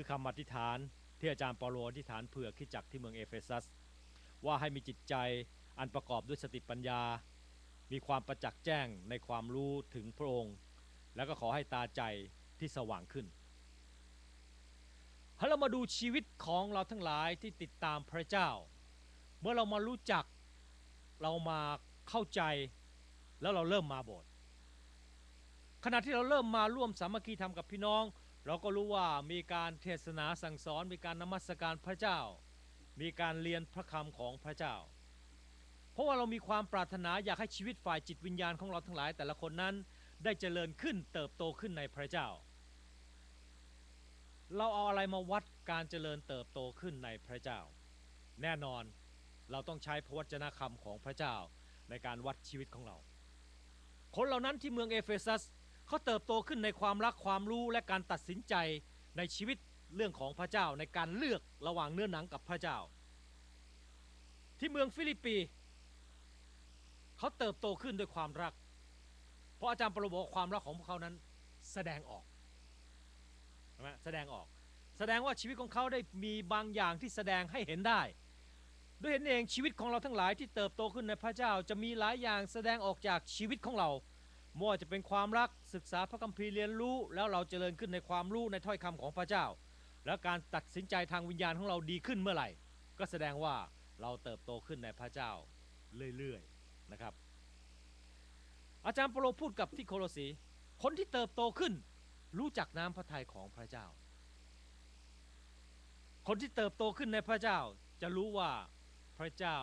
คือคำอธิษฐานที่อาจารย์เปาโลอธิษฐานเผื่อคิดจักรที่เมืองเอเฟซัส ว่าให้มีจิตใจอันประกอบด้วยสติปัญญา มีความประจักษ์แจ้งในความรู้ถึงพระองค์ แล้วก็ขอให้ตาใจที่สว่างขึ้นให้เรามาดูชีวิตของเราทั้งหลายที่ติดตามพระเจ้า เมื่อเรามารู้จักเรามาเข้าใจแล้วเราเริ่มมาโบสถ์ขณะที่เราเริ่มมาร่วมสามัคคีธรรมกับพี่น้อง เราก็รู้ว่ามีการเทศนาสั่งสอนมีการนมัสการพระเจ้า มีการเรียนพระคำของพระเจ้า เพราะว่าเรามีความปรารถนาอยากให้ชีวิตฝ่ายจิตวิญญาณของเราทั้งหลาย แต่ละคนนั้นได้เจริญขึ้นเติบโตขึ้นในพระเจ้า เราเอาอะไรมาวัดการเจริญเติบโตขึ้นในพระเจ้า แน่นอนเราต้องใช้พระวจนะคำของพระเจ้าในการวัดชีวิตของเรา คนเหล่านั้นที่เมืองเอเฟซัส เขาเติบโตขึ้นในความรักความรู้และการตัดสินใจในชีวิตเรื่องของพระเจ้าในการเลือกระหว่างเนื้อหนังกับพระเจ้า ที่เมืองฟิลิปปี เขาเติบโตขึ้นด้วยความรัก เพราะอาจารย์ปรบอกความรักของพวกเขานั้นแสดงออกใช่ไหมแสดงออก แสดงว่าชีวิตของเขาได้มีบางอย่างที่แสดงให้เห็นได้ ด้วยเห็นเองชีวิตของเราทั้งหลายที่เติบโตขึ้นในพระเจ้าจะมีหลายอย่างแสดงออกจากชีวิตของเรา ไม่ว่าจะเป็นความรักศึกษาพระคัมภีร์เรียนรู้ แล้วเราเจริญขึ้นในความรู้ในถ้อยคำของพระเจ้า แล้วการตัดสินใจทางวิญญาณของเราดีขึ้นเมื่อไหร่ ก็แสดงว่าเราเติบโตขึ้นในพระเจ้าเรื่อยๆนะครับ อาจารย์เปโลพูดกับที่โคโลสีคนที่เติบโตขึ้น รู้จักน้ำพระทัยของพระเจ้า คนที่เติบโตขึ้นในพระเจ้าจะรู้ว่าพระเจ้า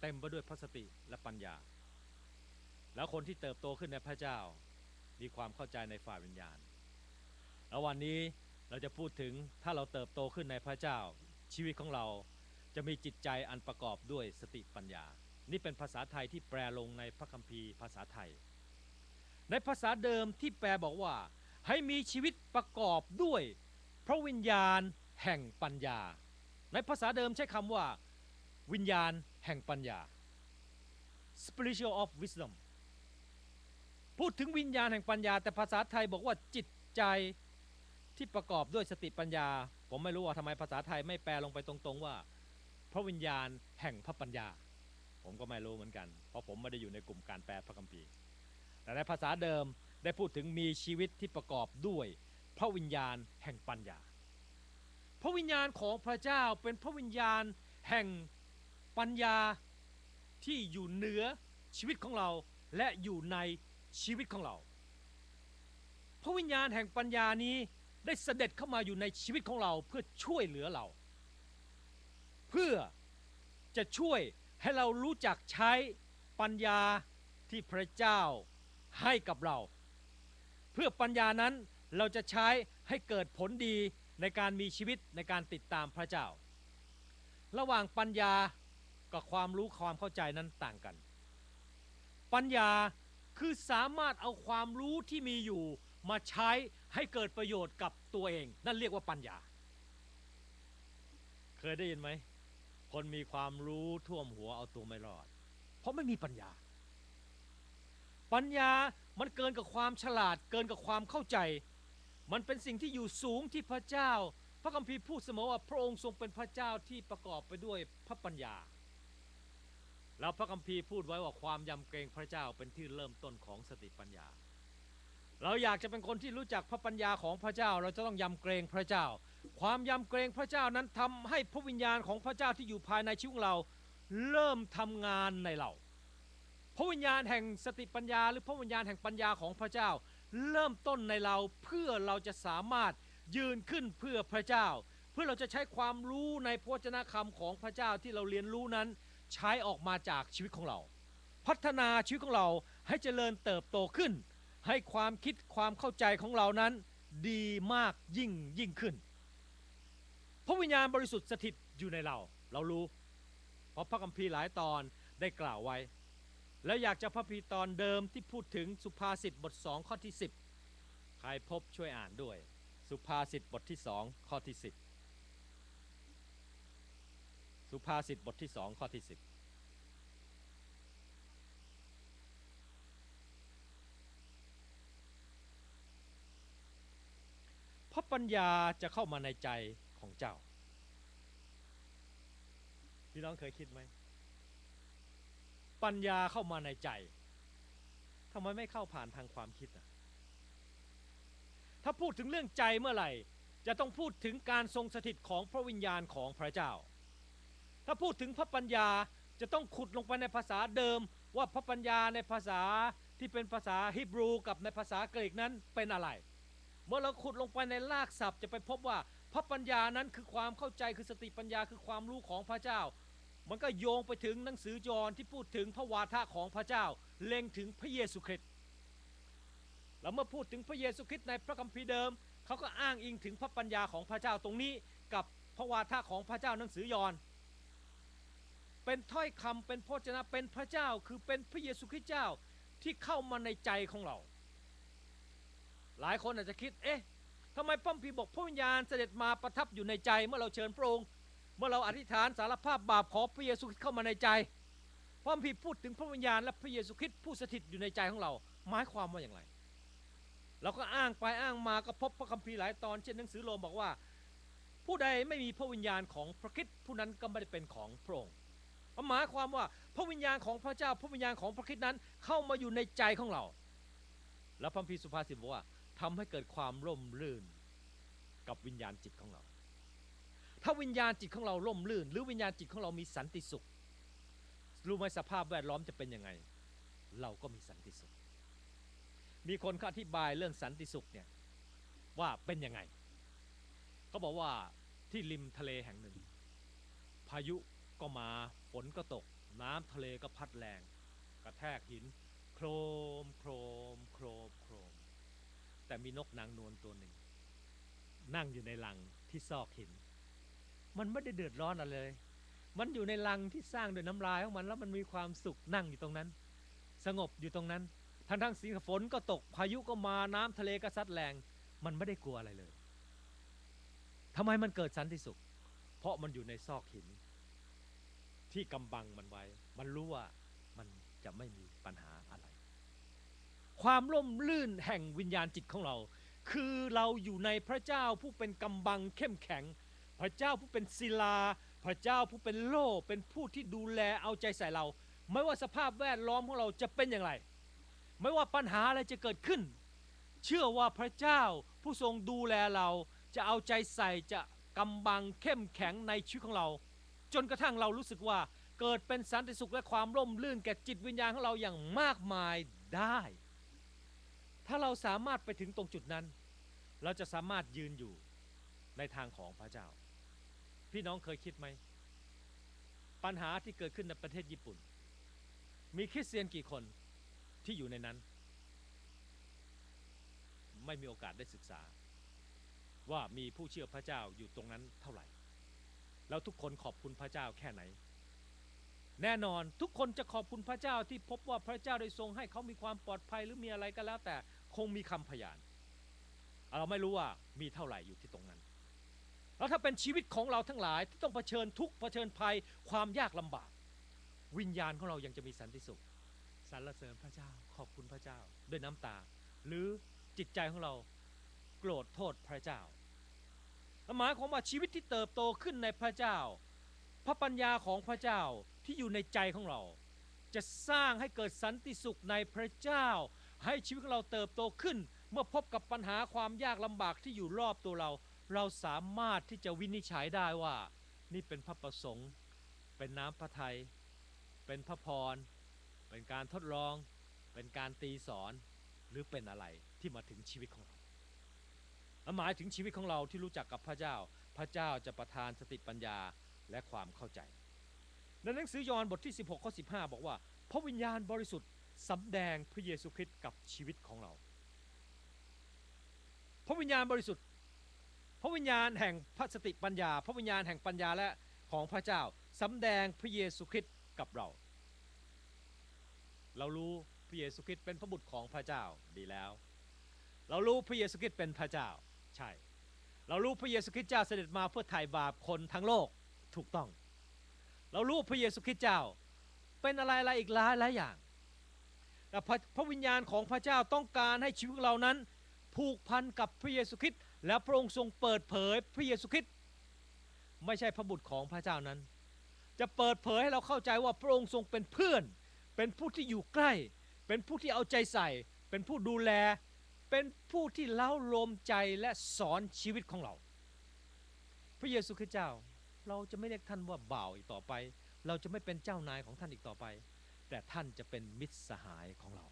เต็มไปด้วยพระสติและปัญญา แล้วคนที่เติบโตขึ้นในพระเจ้า มีความเข้าใจในฝ่ายวิญญาณ แล้ววันนี้เราจะพูดถึงถ้าเราเติบโตขึ้นในพระเจ้า ชีวิตของเราจะมีจิตใจอันประกอบด้วยสติปัญญา นี่เป็นภาษาไทยที่แปลลงในพระคัมภีร์ภาษาไทย ในภาษาเดิมที่แปลบอกว่า ให้มีชีวิตประกอบด้วยพระวิญญาณแห่งปัญญา ในภาษาเดิมใช้คำว่า วิญญาณแห่งปัญญา spiritual of wisdom พูดถึงวิญญาณแห่งปัญญา แต่ภาษาไทยบอกว่าจิตใจที่ประกอบด้วยสติปัญญา ผมไม่รู้ว่าทำไมภาษาไทยไม่แปลลงไปตรงๆว่า พระวิญญาณแห่งพระปัญญา ผมก็ไม่รู้เหมือนกัน เพราะผมไม่ได้อยู่ในกลุ่มการแปลพระคัมภีร์ แต่ในภาษาเดิมได้พูดถึงมีชีวิตที่ประกอบด้วย พระวิญญาณแห่งปัญญา พระวิญญาณของพระเจ้าเป็นพระวิญญาณแห่งปัญญาที่อยู่เหนือชีวิตของเราและอยู่ใน ชีวิตของเรา พระวิญญาณแห่งปัญญานี้ได้เสด็จเข้ามาอยู่ในชีวิตของเราเพื่อช่วยเหลือเรา เพื่อจะช่วยให้เรารู้จักใช้ปัญญาที่พระเจ้าให้กับเรา เพื่อปัญญานั้นเราจะใช้ให้เกิดผลดีในการมีชีวิตในการติดตามพระเจ้า ระหว่างปัญญากับความรู้ความเข้าใจนั้นต่างกัน ปัญญา คือสามารถเอาความรู้ที่มีอยู่มาใช้ให้เกิดประโยชน์กับตัวเอง นั่นเรียกว่าปัญญา เคยได้ยินไหม คนมีความรู้ท่วมหัวเอาตัวไม่รอด เพราะไม่มีปัญญา ปัญญามันเกินกับความฉลาด เกินกับความเข้าใจ มันเป็นสิ่งที่อยู่สูงที่พระเจ้า พระคัมภีร์พูดเสมอว่าพระองค์ทรงเป็นพระเจ้าที่ประกอบไปด้วยพระปัญญา แล้วพระคัมภีร์พูดไว้ว่าความยำเกรงพระเจ้าเป็นที่เริ่มต้นของสติปัญญา เราอยากจะเป็นคนที่รู้จักพระปัญญาของพระเจ้า เราจะต้องยำเกรงพระเจ้า ความยำเกรงพระเจ้านั้นทำให้พระวิญญาณของพระเจ้าที่อยู่ภายในชีวิตของเรา เริ่มทำงานในเรา พระวิญญาณแห่งสติปัญญา หรือพระวิญญาณแห่งปัญญาของพระเจ้า เริ่มต้นในเราเพื่อเราจะสามารถยืนขึ้นเพื่อพระเจ้า เพื่อเราจะใช้ความรู้ในพระวจนะคำของพระเจ้าที่เราเรียนรู้นั้น ใช้ออกมาจากชีวิตของเรา พัฒนาชีวิตของเราให้เจริญเติบโตขึ้น ให้ความคิดความเข้าใจของเรานั้น ดีมากยิ่งยิ่งขึ้น พระวิญญาณบริสุทธิ์สถิตอยู่ในเรา เรารู้ เพราะพระคัมภีร์หลายตอนได้กล่าวไว้ และอยากจะพระพีตอนเดิมที่พูดถึงสุภาษิตบทสองข้อที่ 10 ใครพบช่วยอ่านด้วย สุภาษิตบทที่สองข้อที่ 10 สุภาษิตบทที่สองข้อที่10พราะปัญญาจะเข้ามาในใจของเจ้า พี่น้องเคยคิดไหม ปัญญาเข้ามาในใจทำไมไม่เข้าผ่านทางความคิดอะถ้าพูดถึงเรื่องใจเมื่อไหร่ จะต้องพูดถึงการทรงสถิตของพระวิญญาณของพระเจ้า ถ้าพูดถึงพระปัญญาจะต้องขุดลงไปในภาษาเดิม ว่าพระปัญญาในภาษาที่เป็นภาษาฮิบรูกับในภาษากรีกนั้นเป็นอะไร เมื่อเราขุดลงไปในรากศัพท์จะไปพบว่าพระปัญญานั้นคือความเข้าใจคือสติปัญญาคือความรู้ของพระเจ้า มันก็โยงไปถึงหนังสือยอห์นที่พูดถึงพระวาทะของพระเจ้า เล็งถึงพระเยซูคริสต์แล้วเมื่อพูดถึงพระเยซูคริสต์ในพระคัมภีร์เดิมเขาก็อ้างอิงถึงพระปัญญาของพระเจ้าตรงนี้กับพระวาทะของพระเจ้าหนังสือยอห์น เป็นถ้อยคำเป็นพจนะเป็นพระเจ้าคือเป็นพระเยซูคริสต์เจ้าที่เข้ามาในใจของเรา หลายคนอาจจะคิดเอ๊ะทำไมพระคัมภีบอกพระวิญญาณเสด็จมาประทับอยู่ในใจเมื่อเราเชิญพระองค์เมื่อเราอธิษฐานสารภาพบาปขอพระเยซูคริสต์เข้ามาในใจพระคัมภีพูดถึงพระวิญญาณและพระเยซูคริสต์ผู้สถิตอยู่ในใจของเราหมายความว่าอย่างไรเราก็อ้างไปอ้างมาก็พบพระคัมภีร์หลายตอนเช่นหนังสือโรมบอกว่า ผู้ใดไม่มีพระวิญญาณของพระคริสต์ผู้นั้นก็ไม่ได้เป็นของพระองค์ หมายความว่าพระวิญญาณของพระเจ้า พระวิญญาณของพระคริสต์นั้น เข้ามาอยู่ในใจของเรา แล้วพระคัมภีสุภาษิตบอกว่าทำให้เกิดความร่มรื่นกับวิญญาณจิตของเรา ถ้าวิญญาณจิตของเราร่มรื่น หรือวิญญาณจิตของเรามีสันติสุข รู้ไหมสภาพแวดล้อมจะเป็นยังไง เราก็มีสันติสุข มีคนเขาอธิบายเรื่องสันติสุขเนี่ยว่าเป็นยังไงเขาบอกว่าที่ริมทะเลแห่งหนึ่ง พายุก็มา ฝนก็ตก น้ำทะเลก็พัดแรง กระแทกหิน โครมโครมโครมโครม แต่มีนกนางนวลตัวหนึ่ง นั่งอยู่ในลังที่ซอกหิน มันไม่ได้เดือดร้อนอะไรเลย มันอยู่ในลังที่สร้างโดยน้ำลายของมันแล้วมันมีความสุขนั่งอยู่ตรงนั้น สงบอยู่ตรงนั้น ทั้งทั้งสีฝนก็ตกพายุก็มาน้ำทะเลก็ซัดแรง มันไม่ได้กลัวอะไรเลยทำไมมันเกิดสันติสุข เพราะมันอยู่ในซอกหิน ที่กำบังมันไว้ มันรู้ว่ามันจะไม่มีปัญหาอะไร ความร่มลื่นแห่งวิญญาณจิตของเรา คือเราอยู่ในพระเจ้าผู้เป็นกำบังเข้มแข็ง พระเจ้าผู้เป็นศิลา พระเจ้าผู้เป็นโล่เป็นผู้ที่ดูแลเอาใจใส่เรา ไม่ว่าสภาพแวดล้อมของเราจะเป็นอย่างไร ไม่ว่าปัญหาอะไรจะเกิดขึ้น เชื่อว่าพระเจ้าผู้ทรงดูแลเราจะเอาใจใส่จะกำบังเข้มแข็งในชีวิตของเรา จนกระทั่งเรารู้สึกว่าเกิดเป็นสันติสุขและความร่มรื่นแก่จิตวิญญาณของเราอย่างมากมายได้ ถ้าเราสามารถไปถึงตรงจุดนั้น เราจะสามารถยืนอยู่ในทางของพระเจ้า พี่น้องเคยคิดไหม ปัญหาที่เกิดขึ้นในประเทศญี่ปุ่น มีคริสเตียนกี่คนที่อยู่ในนั้น ไม่มีโอกาสได้ศึกษา ว่ามีผู้เชื่อพระเจ้าอยู่ตรงนั้นเท่าไหร่ แล้วทุกคนขอบคุณพระเจ้าแค่ไหน แน่นอนทุกคนจะขอบคุณพระเจ้าที่พบว่าพระเจ้าได้ทรงให้เขามีความปลอดภัยหรือมีอะไรก็แล้ว แต่คงมีคำพยาน เราไม่รู้ว่ามีเท่าไหร่อยู่ที่ตรงนั้น แล้วถ้าเป็นชีวิตของเราทั้งหลายที่ต้องเผชิญทุกข์เผชิญภัยความยากลำบาก วิญญาณของเรายังจะมีสันติสุขสรรเสริญพระเจ้าขอบคุณพระเจ้าด้วยน้ำตา หรือจิตใจของเราโกรธโทษพระเจ้า หมายความว่าชีวิตที่เติบโตขึ้นในพระเจ้า พระปัญญาของพระเจ้าที่อยู่ในใจของเรา จะสร้างให้เกิดสันติสุขในพระเจ้า ให้ชีวิตของเราเติบโตขึ้น เมื่อพบกับปัญหาความยากลำบากที่อยู่รอบตัวเรา เราสามารถที่จะวินิจฉัยได้ว่า นี่เป็นพระประสงค์ เป็นน้ำพระทัยเป็นพระพร เป็นการทดลอง เป็นการตีสอนหรือเป็นอะไรที่มาถึงชีวิตของเรา หมายถึงชีวิตของเราที่รู้จักกับพระเจ้า พระเจ้าจะประทานสติปัญญาและความเข้าใจ ในหนังสือยอห์นบทที่ 16ข้อ15 บอกว่า พระวิญญาณบริสุทธิ์สำแดงพระเยซูคริสต์กับชีวิตของเรา พระวิญญาณบริสุทธิ์ พระวิญญาณแห่งพระสติปัญญา พระวิญญาณแห่งปัญญาและของพระเจ้าสำแดงพระเยซูคริสต์กับเรา เรารู้พระเยซูคริสต์เป็นพระบุตรของพระเจ้าดีแล้ว เรารู้พระเยซูคริสต์เป็นพระเจ้า ใช่ เรารู้พระเยซูคริสต์เจ้าเสด็จมาเพื่อไถ่บาปคนทั้งโลกถูกต้อง เรารู้พระเยซูคริสต์เจ้าเป็นอะไรอะไรอีกหลายหลายอย่าง แต่พระพระวิญญาณของพระเจ้าต้องการให้ชีวิตเรานั้น ผูกพันกับพระเยซูคริสต์แล้วพระองค์ทรงเปิดเผยพระเยซูคริสต์ไม่ใช่พระบุตรของพระเจ้านั้น จะเปิดเผยให้เราเข้าใจว่าพระองค์ทรงเป็นเพื่อน เป็นผู้ที่อยู่ใกล้ เป็นผู้ที่เอาใจใส่ เป็นผู้ดูแล เป็นผู้ที่เล้าลมใจและสอนชีวิตของเรา พระเยซูคริสต์เจ้า เราจะไม่เรียกท่านว่าบ่าวอีกต่อไป เราจะไม่เป็นเจ้านายของท่านอีกต่อไป แต่ท่านจะเป็นมิตรสหายของเรา